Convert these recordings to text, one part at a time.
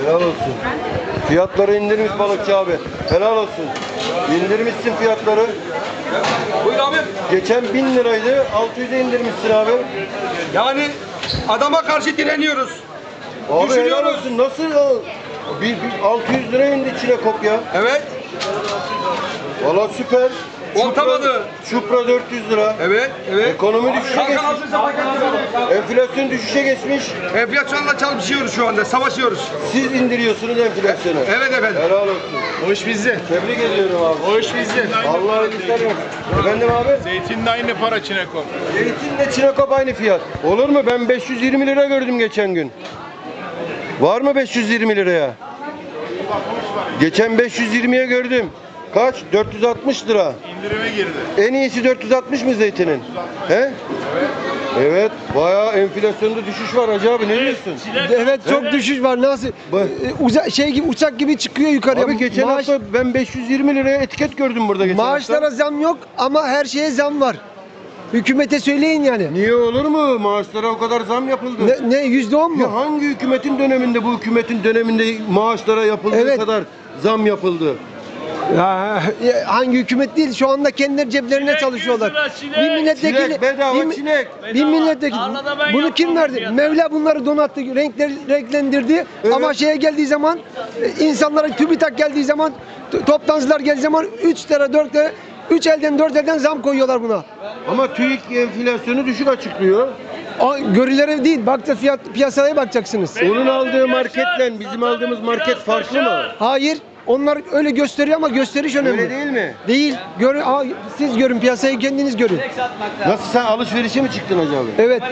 Helal olsun. Fiyatları indirmiş balıkçı abi. Helal olsun. İndirmişsin fiyatları. Buyur abi. Geçen 1000 liraydı. 600'e indirmişsin abi. Yani adama karşı direniyoruz. Abi helal Düşünüyoruz. olsun. Nasıl ya? Bir, bir 600 lira indi çilekop ya. Evet. Valla süper. Olta Çupra- balığı. Çupra 400 lira. Evet. Evet. Ekonomi düşüşe geçmiş. paket Enflasyon düşüşe geçmiş. Enflasyonla çalışıyoruz şu anda. Savaşıyoruz. Siz indiriyorsunuz enflasyonu. Evet efendim. Helal olsun. O iş bizde. Tebrik ediyorum abi. O iş bizde. Allah iyilik versin. Efendim abi? Zeytin de aynı para Çinekop. Zeytinle çinekop aynı fiyat. Olur mu? Ben 520 lira gördüm geçen gün. Var mı 520 liraya? Geçen 520'ye gördüm. Kaç? 460 lira. İndirime girdi. En iyisi 460 mı zeytinin? He? Evet. Bayağı enflasyonda düşüş var Hacı abi ne diyorsun? Evet çok düşüş var. Nasıl? Ee, uza- şey gibi uçak gibi çıkıyor yukarıya. Abi geçen Maaş- hafta ben 520 liraya etiket gördüm burada geçen maaşlara hafta. zam yok ama her şeye zam var. Hükümete söyleyin yani. Niye olur mu? Maaşlara o kadar zam yapıldı. Ne, ne yüzde on Ya mu? hangi hükümetin döneminde bu hükümetin döneminde maaşlara yapıldığı Evet. kadar zam yapıldı? Ya, hangi hükümet değil şu anda kendileri ceplerine Çilek çalışıyorlar. 100 lira, çilek. Bir milletvekili Çilek bedava bir, çilek. bir milletvekili bunu kim verdi? fiyatı. Mevla bunları donattı, renkler renklendirdi Evet. ama şeye geldiği zaman e, insanlara TÜBİTAK geldiği zaman toplantılar geldiği zaman 3 lira 4 lira 3 elden 4 elden zam koyuyorlar buna. Ama TÜİK enflasyonu düşük açıklıyor. O görülere değil, bak da fiyat piyasaya bakacaksınız. Onun aldığı marketle bizim aldığımız market farklı mı? Hayır, onlar öyle gösteriyor ama gösteriş önemli. Öyle değil mi? Değil. Gör, Aa, siz görün, piyasayı kendiniz görün. Nasıl sen alışverişe mi çıktın Hacı abi? Evet.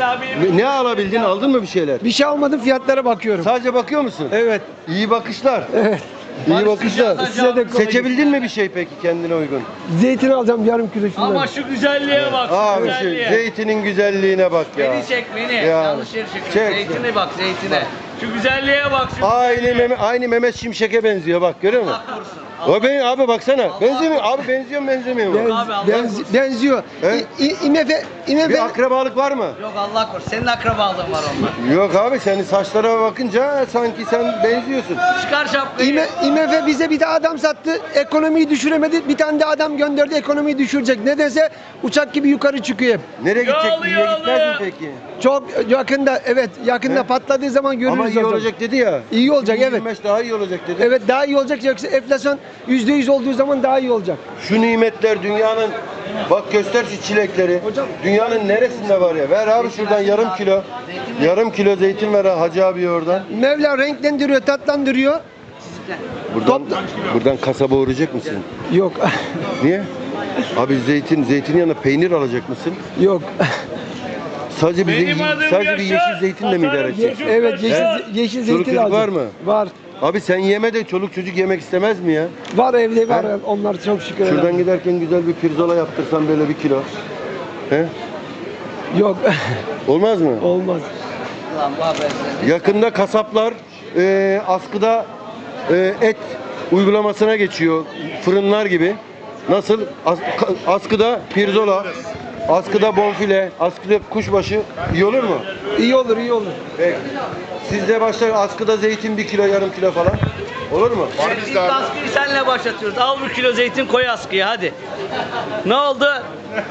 Ne- Ne alabildin? Aldın mı bir şeyler? Bir şey almadım, fiyatlara bakıyorum. Sadece bakıyor musun? Evet. İyi bakışlar. Evet. İyi bakışlar. Size de kolay Seçebildin mi bir şey peki kendine uygun? Zeytin alacağım yarım kilo şundan. Ama şu güzelliğe bak. şu Abi şu güzelliğe. zeytinin güzelliğine bak ya. Beni çek beni. Yani. Yanlış yere. Çek. Zeytine bak zeytine. Şu güzelliğe bak. Şu Aynı güzelliğe. Mehmet, aynı Mehmet Şimşek'e benziyor bak görüyor musun? Allah korusun. O ben abi baksana. Benziyor mu? Abi benziyor mu benzemiyor mu? Benz- Abi, Allah benzi- benziyor. He? İ, İ- İmefe, İmefe, Bir akrabalık var mı? Yok Allah korusun. Senin akrabalığın var onlar. Yok abi senin saçlara bakınca sanki sen benziyorsun. Çıkar şapkayı. İme, İMF bize bir de adam sattı, ekonomiyi düşüremedi. Bir tane de adam gönderdi, ekonomiyi düşürecek. Nedense uçak gibi yukarı çıkıyor hep. Nereye gidecek? Yağlı, İyiye gitmez mi yağlı. peki? Çok yakında, evet yakında He? patladığı zaman görürüz. Ama iyi olacak dedi ya. İyi olacak, evet. 2025 daha iyi olacak dedi. Evet daha iyi olacak yoksa enflasyon yüzde yüz olduğu zaman daha iyi olacak. Şu nimetler dünyanın bak göster şu çilekleri. Hocam. Dünyanın neresinde var ya? Ver abi şuradan yarım kilo. Yarım kilo zeytin ver ha Hacı abi oradan. Mevla renklendiriyor, tatlandırıyor. Buradan buradan kasaba uğrayacak mısın? Yok, Niye? Abi zeytin, zeytin yanına peynir alacak mısın? yok. Sadece bir, Benim zey- adım sadece bir Yaşar, yeşil zeytinle mi idare edeceksin? evet, yeşil, yeşil Çoluk zeytin çocuk var mı? Var. Abi sen yeme de çoluk çocuk yemek istemez mi ya? Var evde var. He? Onlar çok şükür. Şuradan giderken güzel bir pirzola yaptırsan böyle bir kilo. He? Yok, Olmaz mı? olmaz. Yakında kasaplar e, askıda e, et uygulamasına geçiyor. Fırınlar gibi. Nasıl? As- askıda pirzola, askıda bonfile, askıda kuşbaşı iyi olur mu? İyi olur, iyi olur. Peki. Sizde başlar askıda zeytin bir kilo, yarım kilo falan. Olur mu? İlk askıyı senle başlatıyoruz. Al bir kilo zeytin koy askıya hadi. Ne oldu?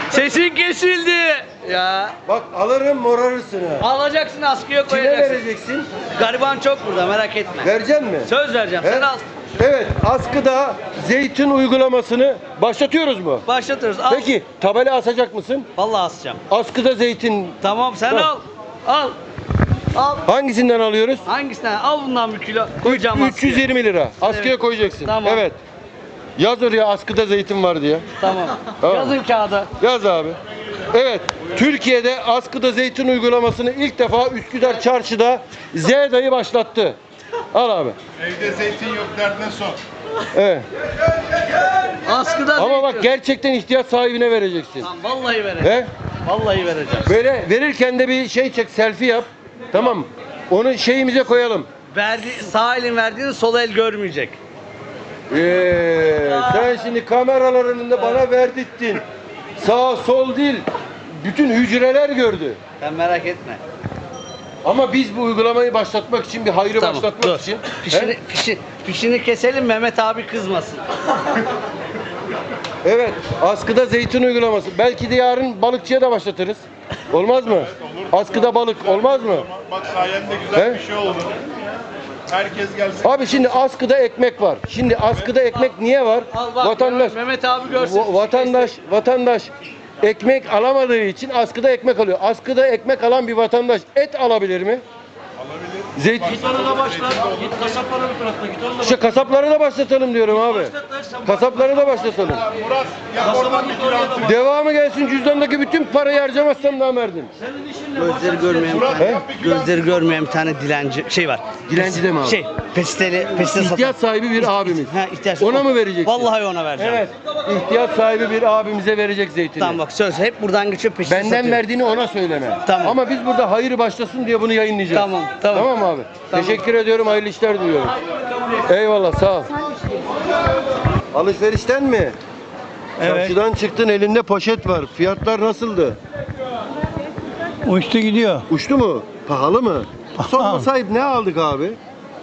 Sesin kesildi. Ya Bak alırım morarırsın ha. alacaksın askıya Kime koyacaksın. vereceksin? Gariban çok burada merak etme. Vereceksin mi? Söz vereceğim. He? Sen al. Evet, askıda zeytin uygulamasını başlatıyoruz mu? Başlatıyoruz. Al. Peki, tabela asacak mısın? Vallahi asacağım. Askıda zeytin Tamam sen al. Al. Al. hangisinden alıyoruz? Hangisinden? Al bundan bir kilo. Koyacağım askıya. 320 lira. Askıya Evet. koyacaksın. Tamam. Evet. Yaz oraya askıda zeytin var diye. Tamam. Tamam. Yazın kağıda. Yaz abi. Evet. Türkiye'de askıda zeytin uygulamasını ilk defa Üsküdar Çarşı'da Z dayı başlattı. Al abi. Evde zeytin yok derdine son. Evet. Askıda Ama bak gerçekten ihtiyaç sahibine vereceksin. Tamam, vallahi vereceğim. He? Vallahi vereceğim. Böyle verirken de bir şey çek, selfie yap. Tamam. Onu şeyimize koyalım. Verdi, sağ elin verdiğini sol el görmeyecek. Ee, sen şimdi kameraların önünde bana verdirttin. Sağ sol değil. Bütün hücreler gördü. Sen merak etme. Ama biz bu uygulamayı başlatmak için, bir hayrı Tamam, başlatmak dur. için Fişini, He? fişi, fişini keselim Mehmet abi kızmasın. Evet, askıda zeytin uygulaması. Belki de yarın balıkçıya da başlatırız. Olmaz mı? Askıda balık olmaz mı? Bak sayende güzel He? bir şey oldu. Herkes gelsin. Abi şimdi askıda ekmek var. Şimdi askıda ekmek niye var? Al bak Vatandaş Mehmet abi görsün. va- vatandaş vatandaş ekmek alamadığı için askıda ekmek alıyor. Askıda ekmek alan bir vatandaş et alabilir mi? Alabilir. Zeytin Ona başla. Git kasaplara bir bırakma git onunla işte kasapları da başlatalım diyorum abi. Kasapları da başlatalım. Murat gel oradan bir kilo altın. Devamı gelsin cüzdandaki bütün parayı harcamazsam namerdin. Gözleri görmeyen bir Murat tane. yap bir kilo altın. Gözleri görmeyen bir tane dilenci şey var. Dilenci de mi abi? Şey, pesteli, pestil satan. İhtiyaç sahibi bir abimiz. Ha, ihtiyaç. Ona mı vereceksin? Vallahi ona vereceğim. Evet. İhtiyaç sahibi bir abimize verecek zeytini. Tamam bak söz hep buradan geçiyor peşini Benden satıyor. verdiğini ona söyleme. Tamam. Ama biz burada hayır başlasın diye bunu yayınlayacağız. Tamam, tamam. Tamam abi. Tamam. Teşekkür ediyorum. Hayırlı işler diliyorum. Eyvallah sağ ol. Alışverişten mi? Evet. Çarşıdan çıktın elinde poşet var. Fiyatlar nasıldı? Uçtu gidiyor. Uçtu mu? Pahalı mı? Sorma sahip ne aldık abi?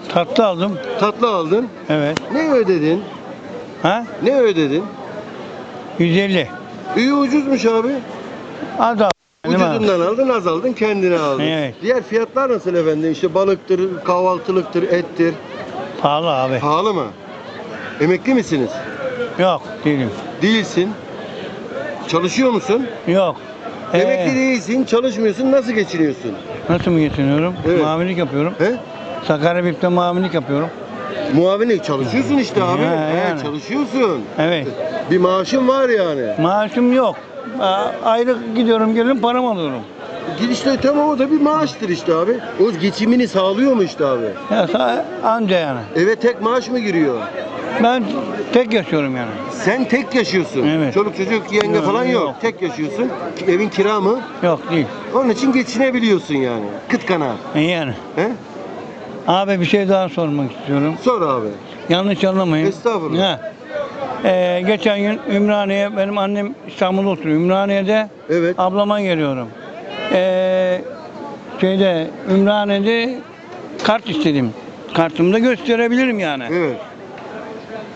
Tatlı aldım. Tatlı aldın. Evet. Ne ödedin? Ha? Ne ödedin? 150. İyi ucuzmuş abi. Az Ucuzundan aldın, az aldın, kendine aldın. Evet. Diğer fiyatlar nasıl efendim? İşte balıktır, kahvaltılıktır, ettir. Pahalı abi. Pahalı mı? Emekli misiniz? Yok değilim. Değilsin. Çalışıyor musun? Yok. Ee, Emekli değilsin, çalışmıyorsun. Nasıl geçiniyorsun? nasıl mı geçiniyorum? Evet. Mavilik yapıyorum. He? Sakarya Bip'te mavilik yapıyorum. Muavinlik çalışıyorsun işte abi. Ya, He, yani. çalışıyorsun. Evet. Bir maaşın var yani. Maaşım yok. Aylık gidiyorum geliyorum param alıyorum. Gid işte tamam o da bir maaştır işte abi. O geçimini sağlıyor mu işte abi? Ya sa- anca yani. Eve tek maaş mı giriyor? Ben tek yaşıyorum yani. Sen tek yaşıyorsun. Evet. Çoluk çocuk yenge Yok, falan yok. yok. Tek yaşıyorsun. Evin kira mı? Yok değil. Onun için geçinebiliyorsun yani. Kıt kanaat. E Yani. He? Abi bir şey daha sormak istiyorum. Sor abi. Yanlış anlamayın. Estağfurullah. Ha. Ee, geçen gün Ümraniye, benim annem İstanbul'da oturuyor. Ümraniye'de Evet. ablama geliyorum. Ee, şeyde, Ümraniye'de kart istedim. Kartımı da gösterebilirim yani. Evet.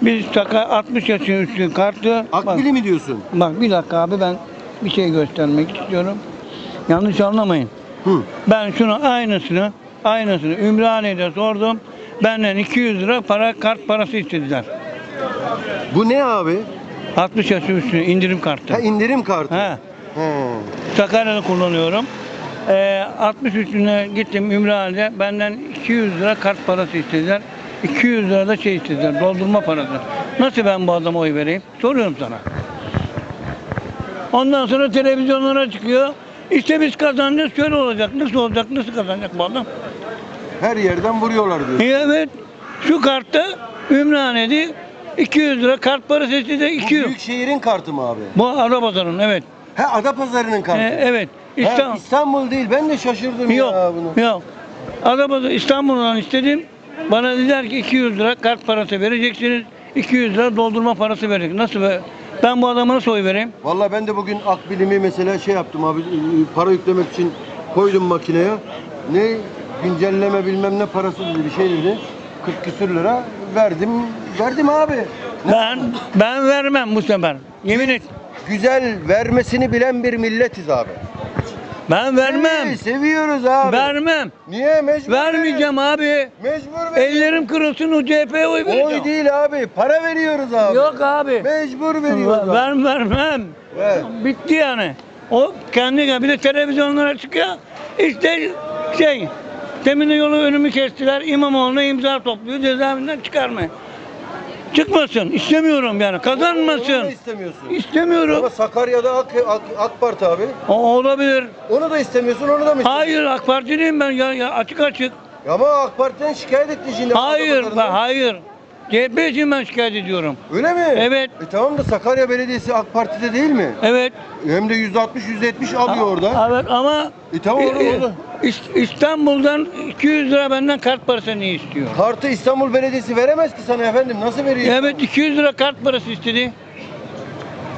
Biz taka 60 yaşın üstü kartı. Bak, Akbili mi diyorsun? bak bir dakika abi ben bir şey göstermek istiyorum. Yanlış anlamayın. Hı. Ben şunu aynısını, aynısını Ümraniye'de sordum. Benden 200 lira para kart parası istediler. Bu ne abi? 60 yaş üstü indirim kartı. Ha indirim kartı. Ha, He. Sakarya'da kullanıyorum. Ee, 60 üstüne gittim Ümraniye'de benden 200 lira kart parası istediler. 200 lira da şey istediler, doldurma parası. Nasıl ben bu adama oy vereyim? Soruyorum sana. Ondan sonra televizyonlara çıkıyor. İşte biz kazanacağız, şöyle olacak, nasıl olacak, nasıl kazanacak bu adam? Her yerden vuruyorlar diyor. Evet, şu kartta Ümraniye'de 200 lira kart parası istedi, Bu 200. büyük şehrin kartı mı abi? Bu Adapazarı'nın, evet. He Adapazarı'nın kartı. E, evet, Ha, İstanbul. İstanbul değil. Ben de şaşırdım Yok, ya bunu. yok. Adapazarı İstanbul'dan istedim. Bana dediler ki 200 lira kart parası vereceksiniz. 200 lira doldurma parası verecek. Nasıl be? Ben bu adama nasıl oy vereyim? Vallahi ben de bugün akbilimi mesela şey yaptım abi. Para yüklemek için koydum makineye. Ne güncelleme bilmem ne parası dedi bir şey dedi. 40 küsür lira verdim. Verdim abi. Ben ben vermem bu sefer. Yemin et. Güzel vermesini bilen bir milletiz abi. Ben vermem. Sevi- Seviyoruz abi. Vermem. Niye mecbur? Vermeyeceğim abi. Mecbur ver. Ellerim kırılsın o CHP'ye oy vereceğim. Oy değil abi. Para veriyoruz abi. Yok abi. Mecbur veriyoruz abi. Ben vermem. Ver. Bitti yani. O kendi bir de televizyonlara çıkıyor. İşte şey Temine yolu önümü kestiler. İmamoğlu'na imza topluyor. Cezaevinden çıkarmaya. Çıkmasın. istemiyorum yani. Onu Kazanmasın. da istemiyorsun. İstemiyorum. Ama Sakarya'da AK, AK, AK Parti abi. O olabilir. Onu da istemiyorsun, onu da mı istemiyorsun? Hayır AK Partiliyim ben ya, ya açık açık. Ama AK Parti'den şikayet etti şimdi. Hayır Adapazarı'ndan. bak hayır. CHP için ben şikayet ediyorum. Öyle mi? Evet. E tamam da Sakarya Belediyesi AK Parti'de değil mi? Evet. Hem de %60 %70 alıyor orada. Evet ama E tamam onu, İ- onu. İst- İstanbul'dan 200 lira benden kart parası niye istiyor? Kartı İstanbul Belediyesi veremez ki sana efendim. Nasıl veriyor? Evet 200 lira kart parası istedi.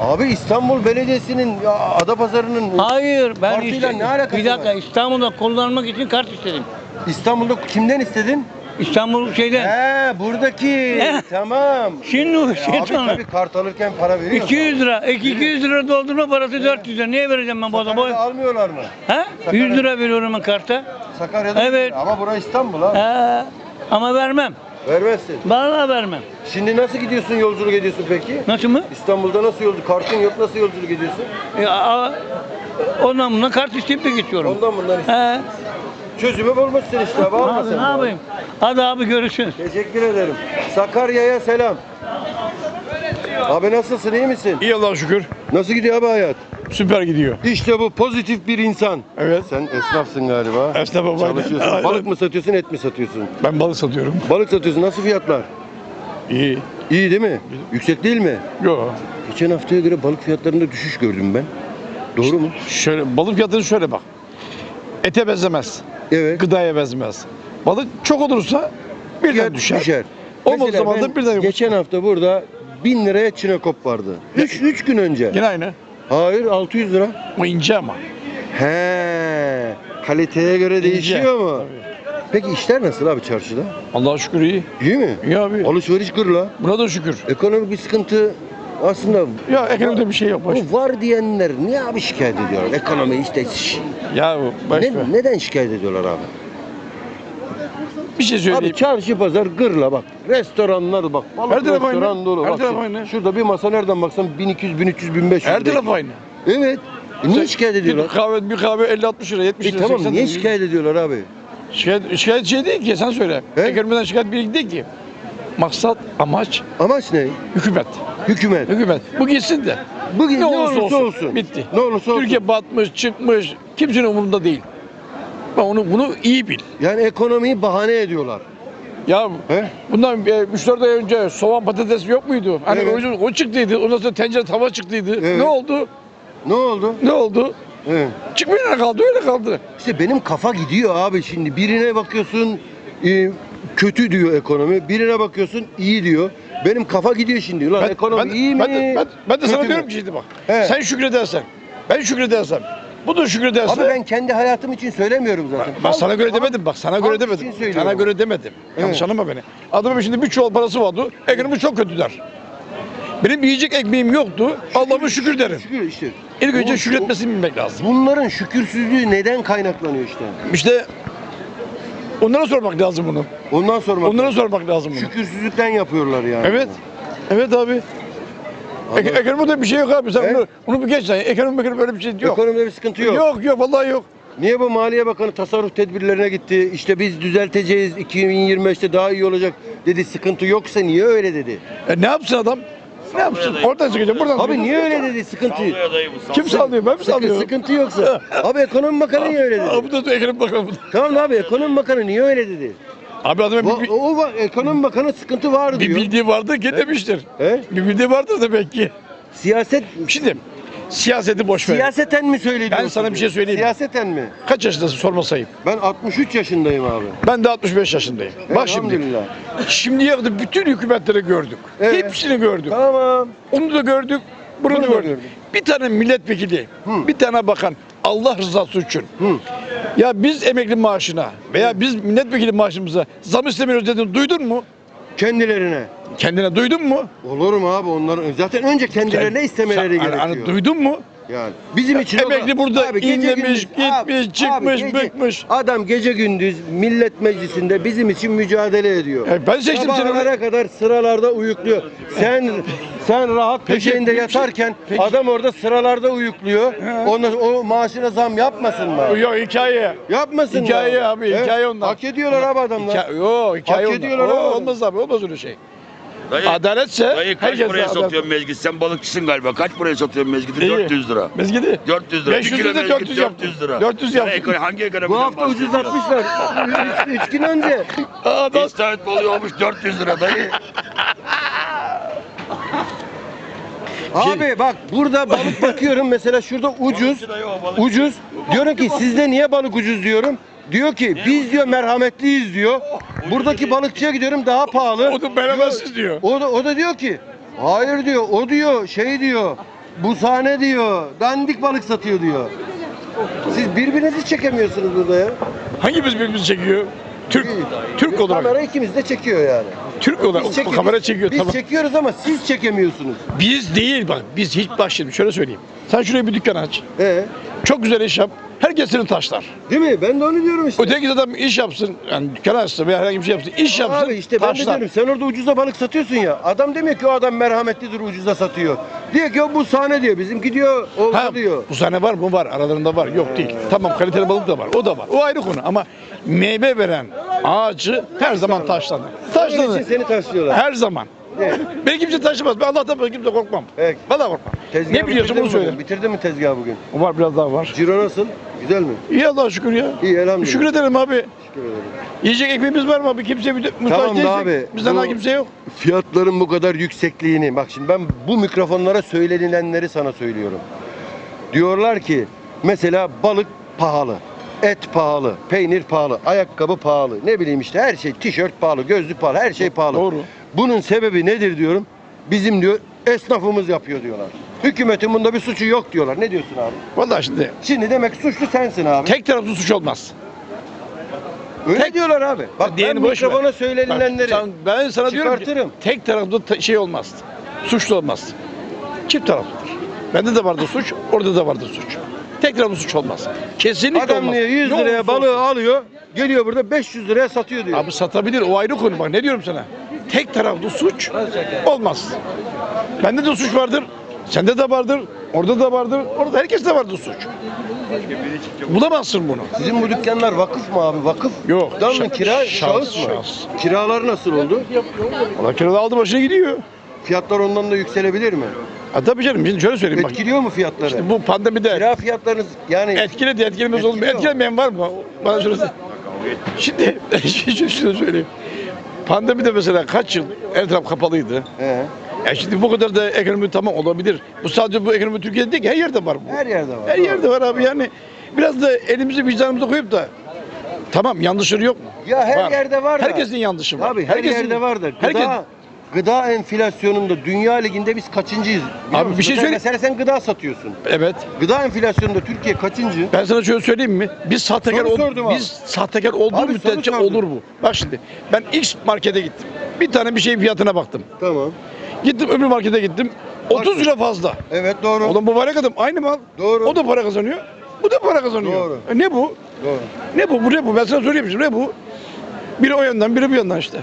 Abi İstanbul Belediyesi'nin ya, Adapazarı'nın Hayır ben Partiyle işte, ne alakası bir dakika var? İstanbul'da kullanmak için kart istedim. İstanbul'da kimden istedin? İstanbul şeyden. He buradaki. tamam. Şimdi o Ya şey abi sonra. tabii kart alırken para veriyor. 200 lira. 200 lira doldurma parası 400 lira. Niye vereceğim ben bu adama? Sakarya'da almıyorlar mı? He? 100 lira veriyorum ben karta. Sakarya'da Evet. Ama bura İstanbul ha. He. Ama vermem. Vermezsin. Bana vermem. Şimdi nasıl gidiyorsun yolculuk ediyorsun peki? Nasıl mı? İstanbul'da nasıl yolculuk? Kartın yok nasıl yolculuk ediyorsun? E, a, ondan bundan kart isteyip de geçiyorum. Ondan bundan. He. Çözümü bulmuşsun işte. Abi, sen ne de. yapayım? Hadi abi görüşürüz. Teşekkür ederim. Sakarya'ya selam. Abi nasılsın iyi misin? İyi Allah'a şükür. Nasıl gidiyor abi hayat? Süper gidiyor. İşte bu pozitif bir insan. Evet. Sen esnafsın galiba. Esnafım, aynen. Çalışıyorsun. Aynen. Balık mı satıyorsun, et mi satıyorsun? Ben balık satıyorum. Balık satıyorsun. Nasıl fiyatlar? İyi. İyi değil mi? Yüksek değil mi? Yok. Geçen haftaya göre balık fiyatlarında düşüş gördüm ben. Doğru mu? Şöyle balık fiyatını şöyle bak. Ete benzemez. Evet. Gıdaya benzemez. Balık çok olursa birden Fiyat düşer. Olmadığı Mesela zaman da birden yok. Geçen hafta burada 1000 liraya çinekop vardı. 3 3 gün önce. Yine aynı. Hayır 600 lira. O ince ama. He. Kaliteye göre değişiyor mu? Tabii. Peki işler nasıl abi çarşıda? Allah'a şükür iyi. İyi mi? İyi abi. Alışveriş gırla. Buna da şükür. Ekonomik bir sıkıntı aslında Ya ekonomide bir şey yok. Boş. bu var diyenler niye abi şikayet ediyorlar? Ekonomi işte şş. Ya boş Ne- ver. neden şikayet ediyorlar abi? Bir şey Abi söyleyeyim. çarşı pazar gırla bak. Restoranlar bak. Balık Her taraf restoran aynı. dolu. Her bak. taraf aynı. Şurada bir masa nereden baksan 1200, 1300, 1500 Her lira. taraf aynı. Evet. E niye şikayet ediyorlar? Bir kahve, bir kahve 50-60 lira, 70 E lira, tamam 80 niye lira. şikayet ediyorlar abi? Şikayet, şikayet şey değil ki sen söyle. He? Ekonomiden şikayet bir değil ki. Maksat, amaç, Amaç ne? hükümet. Hükümet. Hükümet. Bu gitsin de. Bugün Ne olursa olsun. Bitti. Ne olursa olsun. Türkiye batmış, çıkmış. Kimsenin umurunda değil. Ben onu bunu iyi bil. Yani ekonomiyi bahane ediyorlar. Ya He? bundan 3-4 ay önce soğan patates yok muydu? Hani Evet. o, o çıktıydı. Ondan sonra tencere tava çıktıydı. Evet. Ne oldu? Ne oldu? Ne oldu? Evet. Çıkmıyor kaldı öyle kaldı. İşte benim kafa gidiyor abi şimdi. Birine bakıyorsun e, kötü diyor ekonomi. Birine bakıyorsun iyi diyor. Benim kafa gidiyor şimdi. Lan ekonomi iyi mi? ben, de, ben, ben de sana kötü mü? diyorum ki şimdi bak. He. Sen şükredersen, ben şükredersem, bu da şükrederse. Abi ben kendi hayatım için söylemiyorum zaten. Ben sana göre demedim bak sana göre halk demedim. için söylüyorum. Sana göre demedim. Yanlış anlama beni. Adamın şimdi bir çuval parası vardı. Ekonomi çok kötü der. Benim yiyecek ekmeğim yoktu. Allah'ıma şükür derim. Şükür işte. İlk önce şükretmesini bilmek lazım. Bunların şükürsüzlüğü neden kaynaklanıyor işte? İşte onlara sormak lazım bunu. Ondan sormak. Onlara sormak lazım bunu. Şükürsüzlükten yapıyorlar yani. Evet. Evet abi. Ek- ekonomide bir şey yok abi. Sen He? bunu, bunu bir geç sen. Ekonomi, ekonomi böyle bir şey yok. Ekonomide bir sıkıntı yok. Yok yok vallahi yok. Niye bu Maliye Bakanı tasarruf tedbirlerine gitti? İşte biz düzelteceğiz 2025'te daha iyi olacak dedi. Sıkıntı yoksa niye öyle dedi? E ne yapsın adam? Ne yapsın? Oradan çıkacak, buradan Abi çıkacak. niye öyle dedi sıkıntı? Kim sallıyor? Ben mi Sıkı, sallıyorum? sıkıntı yoksa. Abi ekonomi bakanı niye öyle Abi dedi? bu da ekonomi bakanı. bu da. Tamam abi ekonomi bakanı niye öyle dedi? Abi adamın O, bir, o var, ekonomi bakanı sıkıntı var bir diyor. bildiği vardır ki demiştir. He? Bir bildiği vardır demek ki. Siyaset Şimdi siyaseti boş ver. siyaseten mi söylüyorsun? Ben sana bir şey söyleyeyim? Siyaseten mi? Kaç yaşındasın sorma sayıp. Ben 63 yaşındayım abi. Ben de 65 yaşındayım. Bak şimdi. Elhamdülillah. Şimdiye kadar bütün hükümetleri gördük. Evet. Hepsini gördük. Tamam. Onu da gördük. Bunu, da gördük. Bir tane milletvekili, bir tane bakan Allah rızası için. Ya biz emekli maaşına veya biz milletvekili maaşımıza zam istemiyoruz dediğini duydun mu? Kendilerine. Kendine duydun mu? Olur mu abi onların zaten önce kendilerine istemeleri sen- hani- gerekiyor. hani duydun mu? Yani bizim için Emekli burada inlemiş, gitmiş, çıkmış, bıkmış. Adam gece gündüz millet meclisinde bizim için mücadele ediyor. E ben seçtim seni. Sabahlara kadar sıralarda uyukluyor. Sen sen rahat köşeğinde yatarken adam orada sıralarda uyukluyor. Ona, o maaşına zam yapmasın mı? Yok hikaye. Yapmasın mı? Hikaye abi, hikaye ondan. Hak ediyorlar abi adamlar. Hikaye, yok hikaye Hak ondan. ediyorlar Oo, abi. olmaz abi olmaz öyle şey. Dayı, Adaletse dayı kaç herkes paraya adalet- satıyorsun mezgit? Sen balıkçısın galiba. Kaç paraya satıyorsun mezgiti? İyi. 400 lira. Mezgidi. 400 lira. 500 Bir kilo de mezgit 400 yaptım. 400 lira. 400 yaptım. Sen ekonomi- hangi ekonomiden Bu hafta ucuzlatmışlar. 3 gün önce. Adam, İstavrit balığı olmuş 400 lira dayı. Abi bak burada balık bakıyorum mesela şurada ucuz. Ucuz. Diyorum ki sizde niye balık ucuz diyorum. Diyor ki biz diyor merhametliyiz diyor. Buradaki balıkçıya gidiyorum daha pahalı. o da merhametsiz diyor. O da, o da diyor ki hayır diyor o diyor şey diyor bu sahne diyor. Dandik balık satıyor diyor. Siz birbirinizi çekemiyorsunuz burada ya. Hangimiz birbirimizi çekiyor? Türk, Türk olarak. Kamera ikimiz de çekiyor yani. Türk olarak. O çeki- kamera çekiyor Biz tamam. çekiyoruz ama siz çekemiyorsunuz. Biz değil bak. Biz hiç başladım. Şöyle söyleyeyim. Sen şuraya bir dükkan aç. Ee, Çok güzel iş yap. Herkes seni taşlar. değil mi? Ben de onu diyorum işte. Öteki adam iş yapsın. Yani dükkan açsın veya herhangi bir şey yapsın. iş yapsın. Abi işte ben de taşlar. diyorum sen orada ucuza balık satıyorsun ya. Adam demiyor ki o adam merhametlidir ucuza satıyor. Diyor ki o bu sahne diyor. Bizimki diyor oldu Ha, diyor. bu sahne var mı? Var. Aralarında var. Yok değil. Tamam kaliteli balık da var. O da var. O ayrı konu. Ama meyve veren ağacı her zaman taşlanır. Onun için Taşlanır. seni taşlıyorlar. Her zaman. Evet. Beni kimse taşımaz. Ben Allah'tan başka kimse korkmam. Evet. Vallahi korkmam. Tezgahı Ne biliyorsun bunu söyle. Bitirdin mi tezgahı bugün? Var biraz daha var. Ciro nasıl? Güzel mi? İyi Allah'a şükür ya. İyi elhamdülillah. Şükür edelim abi. Teşekkür ederim. Yiyecek ekmeğimiz var mı abi? Kimse bir muhtaç Tamam değilsek abi, Bizden daha kimse yok. Fiyatların bu kadar yüksekliğini bak şimdi ben bu mikrofonlara söylenilenleri sana söylüyorum. Diyorlar ki mesela balık pahalı, et pahalı, peynir pahalı, ayakkabı pahalı, ne bileyim işte her şey tişört pahalı, gözlük pahalı, her şey pahalı. Doğru. Bunun sebebi nedir diyorum? Bizim diyor esnafımız yapıyor diyorlar. Hükümetin bunda bir suçu yok diyorlar. Ne diyorsun abi? Vallahi şimdi Şimdi demek suçlu sensin abi. tek taraflı suç olmaz. Öyle tek- diyorlar abi. Bak ben Diğerini boş ver. mikrofona Bak, söylenilenleri sen- ben sana diyorum çıkartırım. ki tek taraflı ta- şey olmaz. Suçlu olmaz. Çift taraflıdır. Bende de vardı suç, orada da vardı suç. Tek taraflı suç olmaz. Kesinlikle Adam olmaz. diyor 100 Ne liraya olursa balığı olsun. alıyor, geliyor burada 500 liraya satıyor diyor. Abi satabilir o ayrı konu bak ne diyorum sana. Tek taraflı suç olmaz. Bende de suç vardır. Sende de vardır. Orada da vardır. Orada herkes de vardır suç. Bulamazsın bunu. Sizin bu dükkanlar vakıf mı abi? Vakıf? Yok, mı? şah- Kira, şahıs, mı? şahıs. Kiralar nasıl oldu? Allah kirada aldı başına gidiyor. Fiyatlar ondan da yükselebilir mi? Ha tabii canım şimdi şöyle söyleyeyim bak. Etkiliyor mu fiyatları? İşte bu pandemide Kira fiyatlarınız yani etkiledi etkilemez? Etkiliyor. Etkilemeyen var mı? Bana şurası. Şimdi şunu söyleyeyim. Pandemide mesela kaç yıl her taraf kapalıydı. He, E şimdi bu kadar da ekonomi tamam olabilir. Bu sadece bu ekonomi Türkiye'de değil ki her yerde var bu. her yerde var. Her yerde var abi yani. Biraz da elimizi vicdanımıza koyup da tamam yanlışları yok mu? Ya her yerde var da. Herkesin yanlışı var. Abi her Herkesin- yerde var da. Gıda, Herkes, gıda enflasyonunda dünya liginde biz kaçıncıyız? Biliyor Abi bir musun? şey Mesela- söyle- Mesela sen gıda satıyorsun. evet. Gıda enflasyonunda Türkiye kaçıncı? Ben sana şöyle söyleyeyim mi? Biz sahtekar Soru ol- sordum abi. biz sahtekar olduğu Abi soru müddetçe sordum. olur bu. Bak şimdi ben X markete gittim. Bir tane bir şeyin fiyatına baktım. Tamam. Gittim öbür markete gittim. 30 lira fazla. Evet doğru. Oğlum mübarek adam aynı mal. Doğru. O da para kazanıyor. Bu da para kazanıyor. Doğru. E ne bu? Doğru. Ne bu? Bu ne bu? Ben sana söyleyeyim şimdi. Ne bu? Biri o yönden, biri bu yönden işte.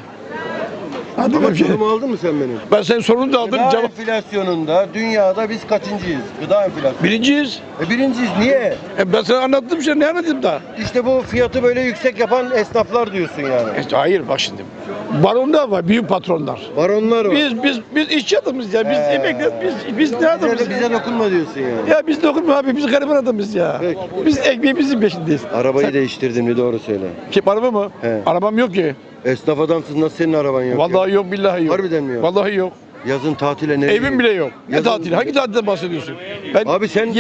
Hadi Ama bakayım. sorumu aldın mı sen benim? Ben senin sorunu da aldım. Gıda Cevap. enflasyonunda dünyada biz kaçıncıyız? Gıda enflasyonu. Birinciyiz. E birinciyiz. Niye? E ben sana anlattım şey ne anlatayım daha? İşte bu fiyatı böyle yüksek yapan esnaflar diyorsun yani. E, hayır bak şimdi. Baronlar var, büyük patronlar. Baronlar var. Biz biz biz işçi adamız ya. Biz He. emekli biz biz ne bize, adamız? ya? bize dokunma diyorsun yani. Ya biz dokunma abi. Biz gariban adamız ya. Peki. Biz ekmeğimizin peşindeyiz. Arabayı Sen- değiştirdin mi doğru söyle. Kim araba mı? He. Arabam yok ki. Esnaf adamsın nasıl senin araban yok? Vallahi yok billahi yok. Harbiden mi yok? Vallahi yok. Yazın tatile nereye? Evim bile yok. Ne Yazın- tatili? Hangi tatilden bahsediyorsun? Ben Abi sen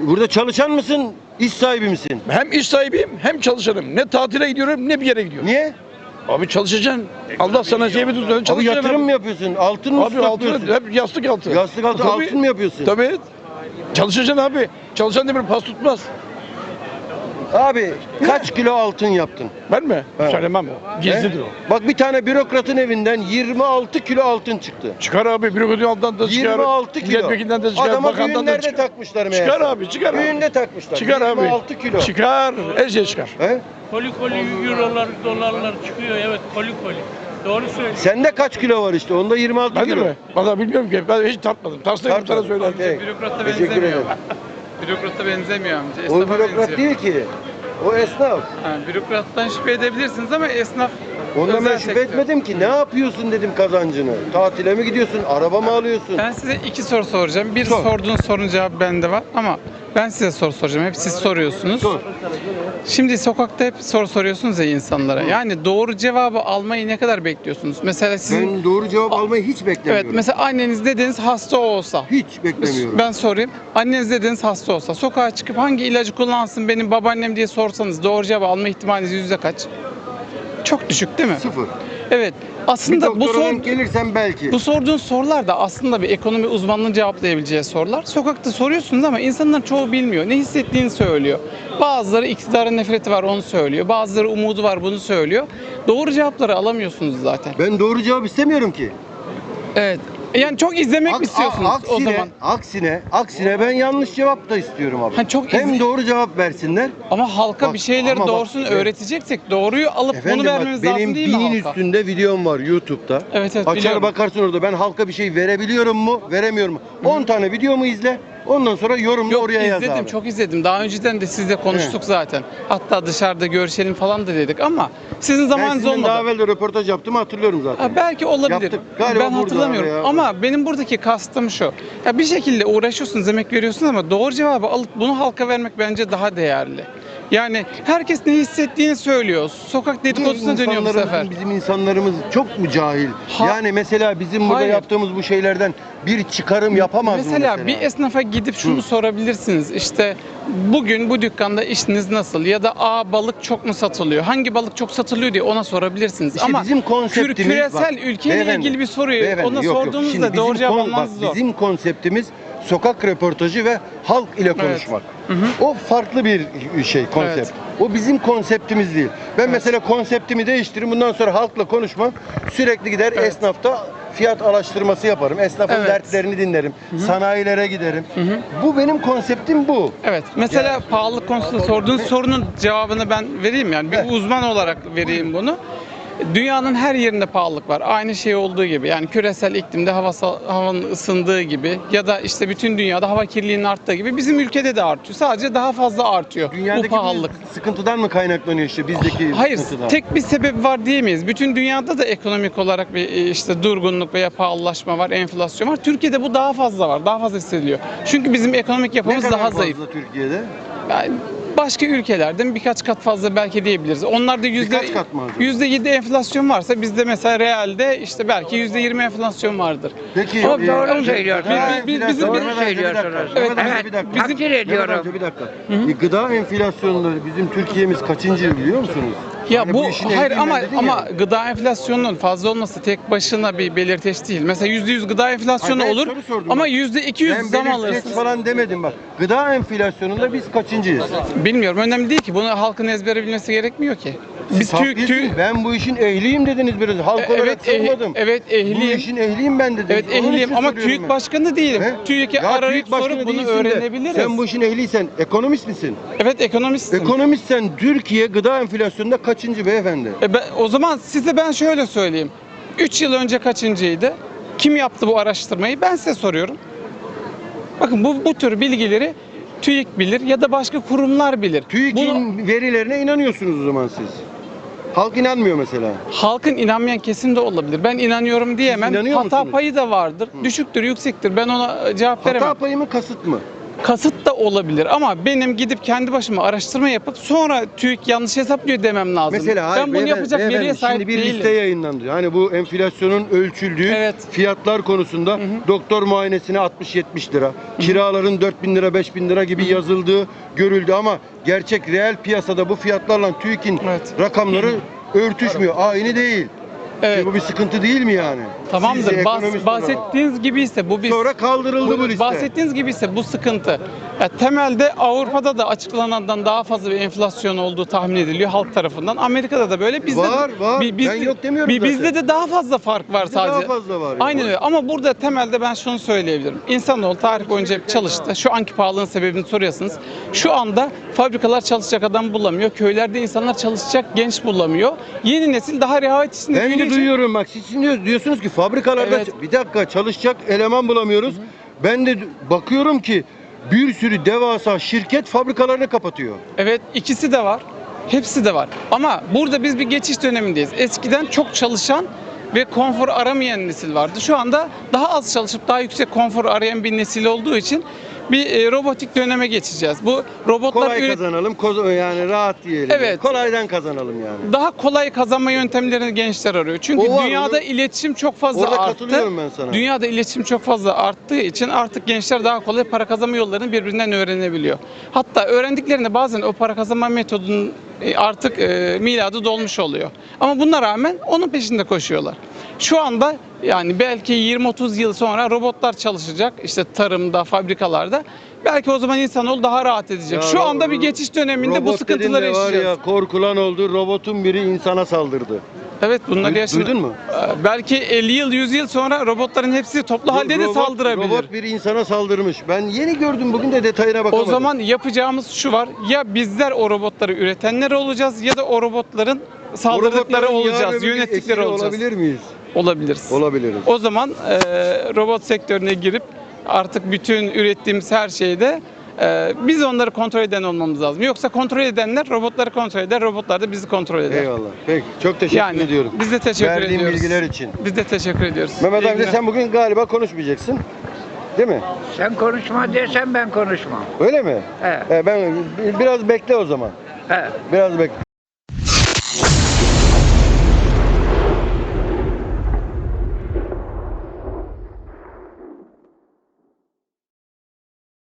burada çalışan mısın? İş sahibi misin? hem iş sahibiyim hem çalışanım. Ne tatile gidiyorum ne bir yere gidiyorum. Niye? Abi çalışacaksın. Allah sana mi tutsun? Abi Çalışacaksın yatırım mı yapıyorsun? Altın mı Abi altın saklıyorsun? hep yastık altı. Yastık altı Tabii. altın mı yapıyorsun? Tabii. Çalışacaksın abi. Çalışan demir pas tutmaz. Abi kaç kilo altın yaptın? Ben mi? He. Söylemem o. Gizlidir o. Bak bir tane bürokratın evinden 26 kilo altın çıktı. Çıkar abi. Bürokratın altından da çıkar. 26 kilo. Milletvekilinden de çıkar. Adama bakandan da düğünlerde çıkar. takmışlar meğerse. Çıkar abi çıkar abi. Düğünde takmışlar. Çıkar abi. 26 kilo. Çıkar. Her şey çıkar. He? Koli koli eurolar, dolarlar çıkıyor. Evet koli koli. Doğru söylüyorsun. Sende kaç kilo var işte? Onda 26 Ben de kilo. mi? Valla bilmiyorum ki. Ben hiç tartmadım. Sana Tartma. söylerdim. Okey. Bürokrata Teşekkür benzemiyor. ederim. Bürokrata benzemiyor amca. O bürokrat benziyor. değil ki. O esnaf. Ha, bürokrattan şüphe edebilirsiniz ama esnaf Ondan ben özel şüphe sektör. etmedim ki. Ne yapıyorsun dedim kazancını. Tatile mi gidiyorsun? Araba mı alıyorsun? Ben size iki soru soracağım. Bir Sor. sorduğun sorunun cevabı bende var ama ben size soru soracağım. Hep siz soruyorsunuz. Sor. Şimdi sokakta hep soru soruyorsunuz ya insanlara. Yani doğru cevabı almayı ne kadar bekliyorsunuz? Mesela sizin Ben doğru cevap almayı hiç Evet beklemiyorum. mesela anneniz dedeniz hasta olsa Hiç beklemiyorum. Ben sorayım. Anneniz dedeniz hasta olsa sokağa çıkıp hangi ilacı kullansın benim babaannem diye sorsanız doğru cevabı alma ihtimaliniz yüzde kaç? Çok düşük değil mi? Sıfır. Evet. Aslında bu sor, gelirsen belki. bu sorduğun sorular da aslında bir ekonomi uzmanının cevaplayabileceği sorular. Sokakta soruyorsunuz ama insanların çoğu bilmiyor. Ne hissettiğini söylüyor. Bazıları iktidara nefreti var onu söylüyor. Bazıları umudu var bunu söylüyor. Doğru cevapları alamıyorsunuz zaten. Ben doğru cevap istemiyorum ki. Evet. Yani çok izlemek mi istiyorsunuz a- o aksine, zaman? Aksine, aksine ben yanlış cevap da istiyorum abi. Ha, çok Hem izle- doğru cevap versinler. Ama halka Bak, bir şeyleri ama bak, doğrusunu evet. öğreteceksek doğruyu alıp Efendim bunu bak, vermemiz benim lazım değil mi binin halka? üstünde videom var YouTube'da. Evet, evet, Açar biliyorum. bakarsın orada ben halka bir şey verebiliyorum mu, veremiyorum mu? 10 tane videomu izle. Ondan sonra yorumla Yok oraya yaz izledim abi. çok izledim. Daha önceden de sizle konuştuk zaten. Hatta dışarıda görüşelim falan da dedik ama sizin ben zamanınız sizinle olmadı. daha evvel de röportaj yaptım hatırlıyorum zaten. Ha, belki olabilir. Yaptık. Galiba ben burada hatırlamıyorum. veya- Ama benim buradaki kastım şu. Ya bir şekilde uğraşıyorsunuz, emek veriyorsunuz ama doğru cevabı alıp bunu halka vermek bence daha değerli. Yani herkes ne hissettiğini söylüyor. Sokak dedikodusuna dönüyor bu sefer. Bizim insanlarımız çok mu cahil? Ha- yani mesela bizim burada Hayır. yaptığımız bu şeylerden bir çıkarım yapamaz mı mesela, mesela? bir esnafa gidip şunu sorabilirsiniz. İşte bugün bu dükkanda işiniz nasıl? Ya da a balık çok mu satılıyor? Hangi balık çok satılıyor diye ona sorabilirsiniz. İşte Ama bizim kür- konseptimiz küresel bak, ülkeyle beyefendi, ilgili bir soruyu beyefendi, ona yok, yok. sorduğunuzda Şimdi doğru cevap almanız zor. Bizim konseptimiz sokak röportajı ve halk ile konuşmak. O farklı bir şey konsept. Evet. O bizim konseptimiz değil. Ben mesela konseptimi değiştiririm. Bundan sonra halkla konuşmam. Sürekli gider Evet. esnafta fiyat araştırması yaparım. Esnafın Evet. dertlerini dinlerim. Sanayilere giderim. Bu benim konseptim bu. Evet. Mesela pahalılık konusunda sorduğunuz sorunun cevabını ben vereyim yani bir Evet. uzman olarak vereyim bunu. Dünyanın her yerinde pahalılık var. Aynı şey olduğu gibi. Yani küresel iklimde havasal, havanın ısındığı gibi ya da işte bütün dünyada hava kirliliğinin arttığı gibi bizim ülkede de artıyor. Sadece daha fazla artıyor Dünyadaki bu pahalılık. bir sıkıntıdan mı kaynaklanıyor işte bizdeki Hayır, sıkıntıdan? tek bir sebep var diyemeyiz. Bütün dünyada da ekonomik olarak bir e, işte durgunluk veya pahalılaşma var, enflasyon var. Türkiye'de bu daha fazla var, daha fazla hissediliyor. Çünkü bizim ekonomik ne yapımız kadar daha fazla zayıf. Türkiye'de? Yani başka ülkelerden birkaç kat fazla belki diyebiliriz. Onlarda yüzde Birkaç kat mı acaba? yüzde yedi enflasyon varsa bizde mesela realde işte belki yüzde yirmi enflasyon vardır. Peki. Ama e, doğru gıda söylüyorsun. enflasyonu- Biz- biz- bizim- Mehmet amca, bir dakika. Evet, Mehmet amca, evet. bir dakika. Bizim- Takdir ediyorum. Bir dakika. E, Gıda enflasyonunda bizim Türkiye'miz kaçıncı yıl biliyor musunuz? Ya Hani bu işin hayır ama ben dedin ama ya. gıda enflasyonunun fazla olması tek başına bir belirteç değil. Mesela yüzde yüz gıda enflasyonu Hayır, ben olur soru sordum ama iki yüz Ben zam belirteç alırsınız. falan demedim bak. Gıda enflasyonunda biz kaçıncıyız? Bilmiyorum önemli değil ki bunu halkın ezbere bilmesi gerekmiyor ki. Biz Siz tü, haklısınız. tü, Ben bu işin ehliyim dediniz biraz. Halk E, olarak evet, ehli- sormadım. evet, Bu ehliyim. işin ehliyim ben dedim. evet Onun ehliyim ama soruyorum TÜİK ben. başkanı değilim. He? TÜİK'e Ya arayıp TÜİK başkanı sorup bunu değilsin de öğrenebiliriz. Sen bu işin ehliysen ekonomist misin? Evet ekonomistim. Ekonomistsen Türkiye gıda enflasyonunda kaçıncı beyefendi? E ben- o zaman size ben şöyle söyleyeyim. 3 yıl önce kaçıncıydı? Kim yaptı bu araştırmayı? Ben size soruyorum. Bakın bu, bu tür bilgileri TÜİK bilir ya da başka kurumlar bilir. Bunu TÜİK'in verilerine inanıyorsunuz o zaman siz. Halk inanmıyor mesela. halkın inanmayan kesim de olabilir. Ben inanıyorum diyemem. inanıyor Hata musunuz? payı da vardır. Düşüktür, yüksektir. Ben ona cevap veremem. Hata payı mı kasıt mı? Kasıt da olabilir ama benim gidip kendi başıma araştırma yapıp sonra TÜİK yanlış hesaplıyor demem lazım. Mesela hayır, ben bunu beyefendi, yapacak beyefendi, veriye sahip Şimdi bir değilim. liste yayınlandı. Hani bu enflasyonun ölçüldüğü Evet. fiyatlar konusunda doktor muayenesine 60-70 lira, kiraların 4000 lira 5000 lira gibi yazıldığı görüldü ama gerçek reel piyasada bu fiyatlarla TÜİK'in Evet. rakamları örtüşmüyor. Aynı değil. Evet. E bu bir sıkıntı değil mi yani? Tamamdır. Bas- ekonomist olarak. bahsettiğiniz gibi ise bu bir Sonra kaldırıldı bu, bu- liste. bahsettiğiniz gibi ise bu sıkıntı. Ya temelde Avrupa'da da açıklanandan daha fazla bir enflasyon olduğu tahmin ediliyor halk tarafından. Amerika'da da böyle. Bizde Var, var. bi- biz- Ben yok demiyorum bi- Bizde zaten. de daha fazla fark var Bizde daha sadece. fazla var. Aynen öyle. Ama burada temelde ben şunu söyleyebilirim. İnsanoğlu tarih boyunca hep çalıştı. Şu anki pahalılığın sebebini soruyorsunuz. Şu anda fabrikalar çalışacak adam bulamıyor. Köylerde insanlar çalışacak genç bulamıyor. Yeni nesil daha rehavet içinde için- duyuyorum bak siz şimdi diyorsunuz ki fabrikalarda Evet. bir dakika çalışacak eleman bulamıyoruz. Ben de bakıyorum ki bir sürü devasa şirket fabrikalarını kapatıyor. Evet ikisi de var. Hepsi de var. Ama burada biz bir geçiş dönemindeyiz. Eskiden çok çalışan ve konfor aramayan nesil vardı. Şu anda daha az çalışıp daha yüksek konfor arayan bir nesil olduğu için bir e, robotik döneme geçeceğiz. Bu robotlar Kolay üret- kazanalım, koz- yani rahat diyelim. Evet. Kolaydan kazanalım yani. daha kolay kazanma yöntemlerini gençler arıyor. Çünkü O var, dünyada onu- iletişim çok fazla Orada arttı. katılıyorum ben sana. Dünyada iletişim çok fazla arttığı için artık gençler daha kolay para kazanma yollarını birbirinden öğrenebiliyor. Hatta öğrendiklerinde bazen o para kazanma metodunun artık e, miladı dolmuş oluyor. Ama buna rağmen onun peşinde koşuyorlar. Şu anda yani belki 20-30 yıl sonra robotlar çalışacak işte tarımda, fabrikalarda. Belki o zaman insanoğlu daha rahat edecek. Ya Şu anda bir geçiş döneminde bu sıkıntıları dedin de var yaşayacağız. ya korkulan oldu. Robotun biri insana saldırdı. Evet bunları Duy- yaşadık. duydun mu? Ee, Belki 50 yıl, 100 yıl sonra robotların hepsi toplu halde de Robot- saldırabilir. Robot bir insana saldırmış. Ben yeni gördüm bugün de detayına O bakamadım. zaman yapacağımız şu var. Ya bizler o robotları üretenler olacağız ya da o robotların O saldırdıkları robotların yarın olacağız, gün yönettikleri esiri olacağız. Olabilir miyiz? Olabiliriz. Olabiliriz. O zaman e, robot sektörüne girip artık bütün ürettiğimiz her şeyde e, biz onları kontrol eden olmamız lazım. Yoksa kontrol edenler robotları kontrol eder, robotlar da bizi kontrol eder. Eyvallah. Peki. Çok teşekkür Yani ediyorum. biz de teşekkür Verdiğin ediyoruz. bilgiler için. Biz de teşekkür ediyoruz. Mehmet İyi abi de günler. sen bugün galiba konuşmayacaksın. Değil mi? Sen konuşma dersen ben konuşmam. Öyle mi? Evet. He, ben biraz bekle o zaman. Evet. Biraz bekle.